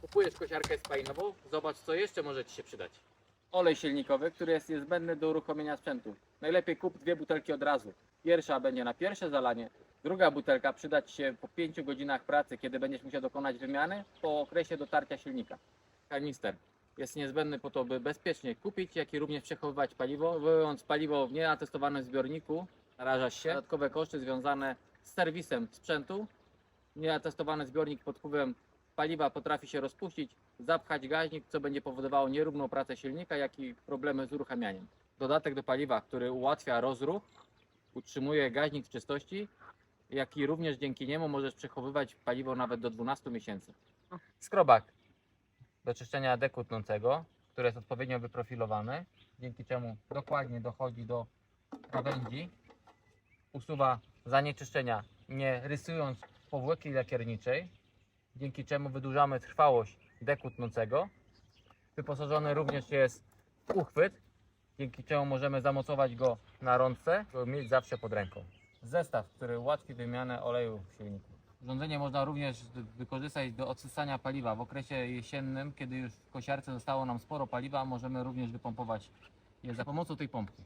Kupujesz kosiarkę spalinową, zobacz co jeszcze może Ci się przydać. Olej silnikowy, który jest niezbędny do uruchomienia sprzętu. Najlepiej kup dwie butelki od razu. Pierwsza będzie na pierwsze zalanie, druga butelka przyda Ci się po 5 godzinach pracy, kiedy będziesz musiał dokonać wymiany po okresie dotarcia silnika. Kanister jest niezbędny po to, by bezpiecznie kupić, jak i również przechowywać paliwo. Wywołując paliwo w nieatestowanym zbiorniku, narażasz się. Dodatkowe koszty związane z serwisem sprzętu. Nieatestowany zbiornik pod wpływem paliwa potrafi się rozpuścić, zapchać gaźnik, co będzie powodowało nierówną pracę silnika, jak i problemy z uruchamianiem. Dodatek do paliwa, który ułatwia rozruch, utrzymuje gaźnik w czystości, jak i również dzięki niemu możesz przechowywać paliwo nawet do 12 miesięcy. Skrobak do czyszczenia deku tnącego, który jest odpowiednio wyprofilowany, dzięki czemu dokładnie dochodzi do krawędzi, usuwa zanieczyszczenia, nie rysując powłoki lakierniczej, dzięki czemu wydłużamy trwałość deku tnącego. Wyposażony również jest uchwyt, dzięki czemu możemy zamocować go na rączce, żeby mieć zawsze pod ręką. Zestaw, który ułatwi wymianę oleju w silniku. Urządzenie można również wykorzystać do odsysania paliwa. W okresie jesiennym, kiedy już w kosiarce zostało nam sporo paliwa, możemy również wypompować je za pomocą tej pompki.